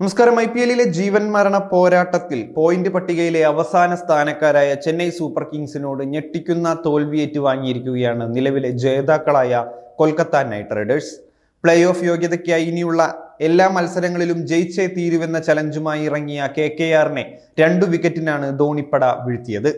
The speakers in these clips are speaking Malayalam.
നമസ്കാരം. ഐ പി എല്ലിലെ ജീവൻ മരണ പോരാട്ടത്തിൽ പോയിന്റ് പട്ടികയിലെ അവസാന സ്ഥാനക്കാരായ ചെന്നൈ സൂപ്പർ കിങ്സിനോട് ഞെട്ടിക്കുന്ന തോൽവി ഏറ്റുവാങ്ങിയിരിക്കുകയാണ് നിലവിലെ ജേതാക്കളായ Kolkata knight riders. Play off യോഗ്യതയ്ക്കായി ഇനിയുള്ള എല്ലാ മത്സരങ്ങളിലും ജയിച്ചേ തീരുവെന്ന ചലഞ്ചുമായി ഇറങ്ങിയ കെ കെ ആറിനെ രണ്ടു വിക്കറ്റിനാണ് ധോണിപ്പട വീഴ്ത്തിയത്.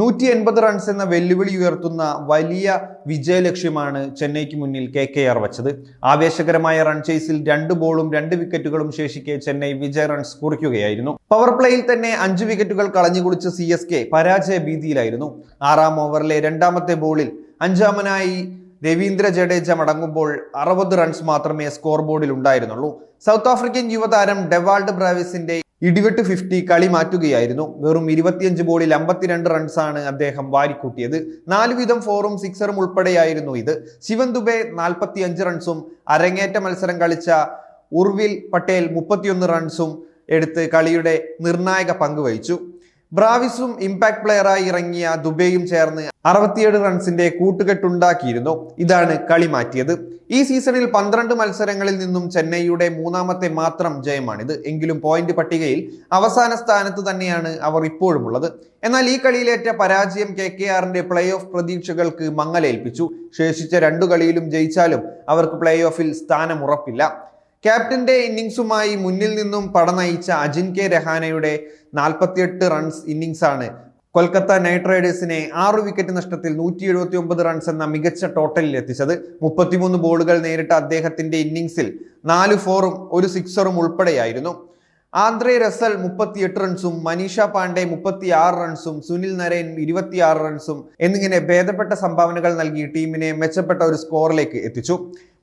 നൂറ്റി എൺപത് റൺസ് എന്ന വെല്ലുവിളി ഉയർത്തുന്ന വലിയ വിജയലക്ഷ്യമാണ് ചെന്നൈക്ക് മുന്നിൽ കെ കെ ആർ വച്ചത്. ആവേശകരമായ റൺ ചേസിൽ രണ്ട് ബോളും രണ്ട് വിക്കറ്റുകളും ശേഷിക്കെ ചെന്നൈ വിജയ റൺസ് കുറിക്കുകയായിരുന്നു. പവർ പ്ലേയിൽ തന്നെ അഞ്ച് വിക്കറ്റുകൾ കളഞ്ഞുകുളിച്ച സി എസ് കെ പരാജയ ഭീതിയിലായിരുന്നു. ആറാം ഓവറിലെ രണ്ടാമത്തെ ബോളിൽ അഞ്ചാമനായി രവീന്ദ്ര ജഡേജ മടങ്ങുമ്പോൾ അറുപത് റൺസ് മാത്രമേ സ്കോർ ബോർഡിൽ ഉണ്ടായിരുന്നുള്ളൂ. സൗത്ത് ആഫ്രിക്കൻ യുവതാരം ഡെവാൾഡ് ബ്രാവിസിന്റെ ഇടിവെട്ട് ഫിഫ്റ്റി കളി മാറ്റുകയായിരുന്നു. വെറും ഇരുപത്തിയഞ്ച് ബോളിൽ അമ്പത്തിരണ്ട് റൺസാണ് അദ്ദേഹം വാരിക്കൂട്ടിയത്. നാല് വീതം ഫോറും സിക്സറും ഉൾപ്പെടെയായിരുന്നു ഇത്. ശിവൻ ദുബെ നാൽപ്പത്തിയഞ്ച് റൺസും അരങ്ങേറ്റ മത്സരം കളിച്ച ഉർവിൽ പട്ടേൽ മുപ്പത്തിയൊന്ന് റൺസും എടുത്ത് കളിയുടെ നിർണായക പങ്ക് വഹിച്ചു. ബ്രാവിസും ഇമ്പാക്ട് പ്ലെയറായി ഇറങ്ങിയ ദുബൈയും ചേർന്ന് അറുപത്തിയേഴ് റൺസിന്റെ കൂട്ടുകെട്ടുണ്ടാക്കിയിരുന്നു. ഇതാണ് കളി മാറ്റിയത്. ഈ സീസണിൽ പന്ത്രണ്ട് മത്സരങ്ങളിൽ നിന്നും ചെന്നൈയുടെ മൂന്നാമത്തെ മാത്രം ജയമാണിത്. എങ്കിലും പോയിന്റ് പട്ടികയിൽ അവസാന സ്ഥാനത്ത് തന്നെയാണ് അവർ ഇപ്പോഴുമുള്ളത്. എന്നാൽ ഈ കളിയിലേറ്റ പരാജയം കെ കെ ആറിന്റെ പ്ലേ ഓഫ് പ്രതീക്ഷകൾക്ക് മങ്ങലേൽപ്പിച്ചു. ശേഷിച്ച രണ്ടു കളിയിലും ജയിച്ചാലും അവർക്ക് പ്ലേ ഓഫിൽ സ്ഥാനം ഉറപ്പില്ല ക്യാപ്റ്റന്റെ ഇന്നിങ്സുമായി മുന്നിൽ നിന്നും പട നയിച്ച അജിൻ കെ രഹാനയുടെ നാൽപ്പത്തിയെട്ട് റൺസ് ഇന്നിങ്സ് ആണ്. കൊൽക്കത്ത നൈറ്റ് റൈഡേഴ്സിനെ ആറു വിക്കറ്റ് നഷ്ടത്തിൽ നൂറ്റി എഴുപത്തി ഒമ്പത് റൺസ് എന്ന മികച്ച ടോട്ടലിൽ എത്തിച്ചത്. മുപ്പത്തിമൂന്ന് ബോളുകൾ നേരിട്ട അദ്ദേഹത്തിന്റെ ഇന്നിങ്സിൽ നാല് ഫോറും ഒരു സിക്സറും ഉൾപ്പെടെയായിരുന്നു. ആന്ധ്രെ റസൽ മുപ്പത്തിയെട്ട് റൺസും മനീഷ പാണ്ഡെ മുപ്പത്തി ആറ് റൺസും സുനിൽ നരേൻ ഇരുപത്തിയാറ് റൺസും എന്നിങ്ങനെ ഭേദപ്പെട്ട സംഭാവനകൾ നൽകി ടീമിനെ മെച്ചപ്പെട്ട ഒരു സ്കോറിലേക്ക് എത്തിച്ചു.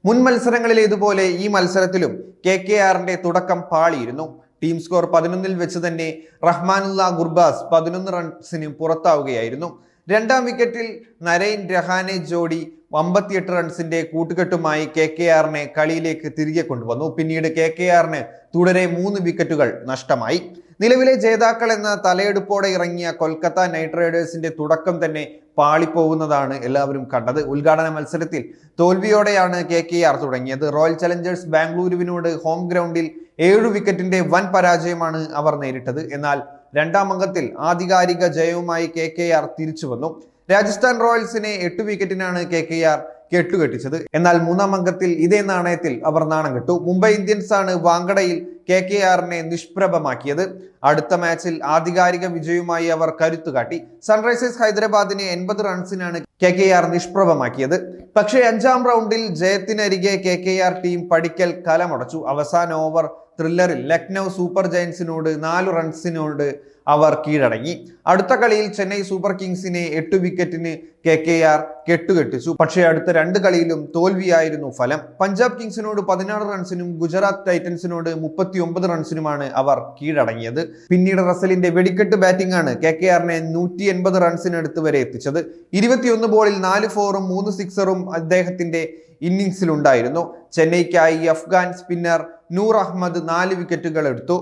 മുൻ മത്സരങ്ങളിലേതുപോലെ ഈ മത്സരത്തിലും കെ കെ ആറിന്റെ തുടക്കം പാളിയിരുന്നു. ടീം സ്കോർ പതിനൊന്നിൽ വെച്ച് തന്നെ റഹ്മാനുല്ല ഗുർബാസ് പതിനൊന്ന് റൺസിന് പുറത്താവുകയായിരുന്നു. രണ്ടാം വിക്കറ്റിൽ നരൈൻ രഹാനെ ജോഡി അമ്പത്തിയെട്ട് റൺസിന്റെ കൂട്ടുകെട്ടുമായി കെ കെ ആറിനെ കളിയിലേക്ക് തിരികെ കൊണ്ടുവന്നു. പിന്നീട് കെ കെ ആറിന് തുടരെ മൂന്ന് വിക്കറ്റുകൾ നഷ്ടമായി. നിലവിലെ ജേതാക്കൾ എന്ന തലയെടുപ്പോടെ ഇറങ്ങിയ കൊൽക്കത്ത നൈറ്റ് റൈഡേഴ്സിന്റെ തുടക്കം തന്നെ പാളിപ്പോകുന്നതാണ് എല്ലാവരും കണ്ടത്. ഉദ്ഘാടന മത്സരത്തിൽ തോൽവിയോടെയാണ് കെ കെ ആർ തുടങ്ങിയത്. റോയൽ ചലഞ്ചേഴ്സ് ബാംഗ്ലൂരുവിനോട് ഹോം ഗ്രൗണ്ടിൽ ഏഴു വിക്കറ്റിന്റെ വൻ പരാജയമാണ് അവർ നേരിട്ടത്. എന്നാൽ രണ്ടാം അംഗത്തിൽ ആധികാരിക ജയവുമായി കെ കെ ആർ തിരിച്ചു വന്നു. രാജസ്ഥാൻ റോയൽസിനെ എട്ട് വിക്കറ്റിനാണ് കെ കെ ആർ കെട്ടുകെട്ടിച്ചത്. എന്നാൽ മൂന്നാം അംഗത്തിൽ ഇതേ നാണയത്തിൽ അവർ നാണം കെട്ടു. മുംബൈ ഇന്ത്യൻസ് ആണ് വാങ്കടയിൽ കെ കെ ആറിനെ നിഷ്പ്രഭമാക്കിയത്. അടുത്ത മാച്ചിൽ ആധികാരിക വിജയവുമായി അവർ കരുത്തു കാട്ടി. സൺറൈസേഴ്സ് ഹൈദരാബാദിനെ എൺപത് റൺസിനാണ് കെ കെ ആർ നിഷ്പ്രഭമാക്കിയത്. പക്ഷേ അഞ്ചാം റൗണ്ടിൽ ജയത്തിനരികെ കെ കെ ആർ ടീം പടിക്കൽ കലമടച്ചു. അവസാന ഓവർ ത്രില്ലറിൽ ലക്നൗ സൂപ്പർ ജയൻസിനോട് നാല് റൺസിനോട് അവർ കീഴടങ്ങി. അടുത്ത കളിയിൽ ചെന്നൈ സൂപ്പർ കിങ്സിനെ എട്ട് വിക്കറ്റിന് കെ കെ ആർ കെട്ടുകെട്ടിച്ചു. പക്ഷേ അടുത്ത രണ്ട് കളിയിലും തോൽവിയായിരുന്നു ഫലം. പഞ്ചാബ് കിങ്സിനോട് പതിനാറ് റൺസിനും ഗുജറാത്ത് ടൈറ്റൻസിനോട് മുപ്പത്തി ഒമ്പത് റൺസിനുമാണ് അവർ കീഴടങ്ങിയത്. പിന്നീട് റസലിന്റെ വെടിക്കെട്ട് ബാറ്റിംഗ് ആണ് കെ കെ ആറിനെ നൂറ്റി എൺപത് റൺസിനടുത്ത് വരെ എത്തിച്ചത്. ഇരുപത്തിയൊന്ന് ബോളിൽ നാല് ഫോറും മൂന്ന് സിക്സറും അദ്ദേഹത്തിന്റെ ഇന്നിങ്സിലുണ്ടായിരുന്നു ചെന്നൈക്കായി അഫ്ഗാൻ സ്പിന്നർ നൂർ അഹമ്മദ് നാല് വിക്കറ്റുകൾ എടുത്തു.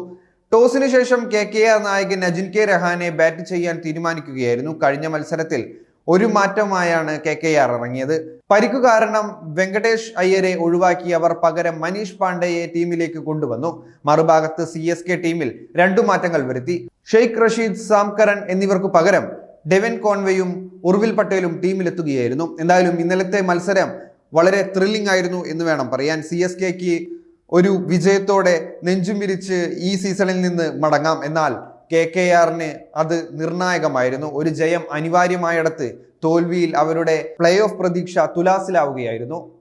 ടോസിന് ശേഷം കെ കെ ആർ നായകൻ അജിൻ കെ രഹാനെ ബാറ്റ് ചെയ്യാൻ തീരുമാനിക്കുകയായിരുന്നു. കഴിഞ്ഞ മത്സരത്തിൽ ഒരു മാറ്റമായാണ് കെ കെ ആർ ഇറങ്ങിയത്. പരിക്കു കാരണം വെങ്കടേഷ് അയ്യരെ ഒഴിവാക്കി അവർ പകരം മനീഷ് പാണ്ഡെയെ ടീമിലേക്ക് കൊണ്ടുവന്നു. മറുഭാഗത്ത് സി എസ് കെ ടീമിൽ രണ്ടു മാറ്റങ്ങൾ വരുത്തി. ഷെയ്ഖ് റഷീദ് സാംകരൻ എന്നിവർക്ക് പകരം ഡെവൻ കോൺവേയും ഉർവിൽ പട്ടേലും ടീമിലെത്തുകയായിരുന്നു. എന്തായാലും ഇന്നലത്തെ മത്സരം വളരെ ത്രില്ലിംഗ് ആയിരുന്നു എന്ന് വേണം പറയാൻ. സി എസ് കെക്ക് ഒരു വിജയത്തോടെ നെഞ്ചും വിരിച്ച് ഈ സീസണിൽ നിന്ന് മടങ്ങാം. എന്നാൽ കെ കെ ആറിന് അത് നിർണായകമായിരുന്നു. ഒരു ജയം അനിവാര്യമായിടത്ത് തോൽവിയിൽ അവരുടെ പ്ലേ ഓഫ് പ്രതീക്ഷ തുലാസിലാവുകയായിരുന്നു.